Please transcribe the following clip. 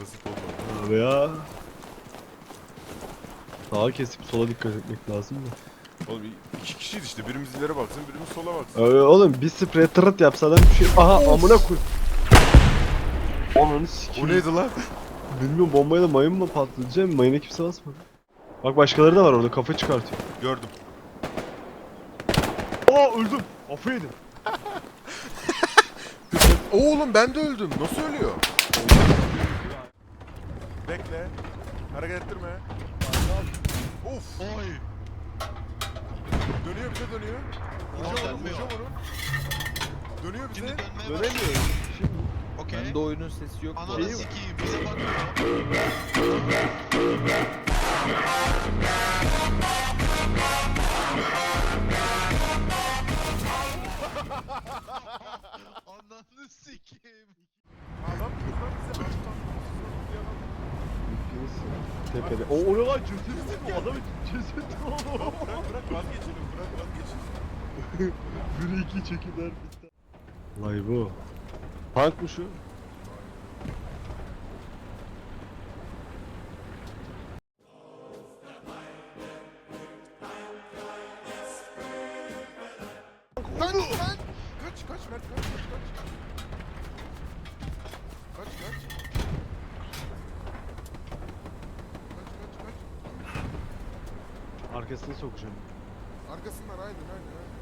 Nasip olmadı. Abi ya. Sağa kesip sola dikkat etmek lazım da. Oğlum iki kişiyiz işte. Birimiz ileri baksın, birimiz sola baksın. Öyle oğlum bir sprey tırıt yapsa adam bir şey... Aha amına koy. Ananı O sikeyim. neydi lan? Bilmiyorum bombayla mayın mı patlayacak? Mayına kimse basmadı. Bak başkaları da var orada kafa çıkartıyor. Gördüm. Aa öldüm. Kafa yedim. Oğlum ben de öldüm. Nasıl ölüyor? Bekle. Hareket ettirme. Of. Oy. Dönüyor bize dönüyor. Vuracağım onu, vuracağım onu. Dönüyor bize. Şimdi dönmeye başladı. Dönemiyorum. Şimdi. Okey. Bende oyunun sesi yok. Ananı arada. sikeyim bize bakıyor. Ananı sikeyim. Adam kızlar bize Tepede. O o ne lan cesedi mi? Adamın cesedi mi o? Bırak bırak vazgeçelim. Bırak vazgeçelim. Bir iki çekiler bitti. Vay bu. Tank mı şu? Kaç! Kaç kaç kaç kaç. Kaç kaç. Arkasını sokacağım. Arkasından aynen aynen aynen.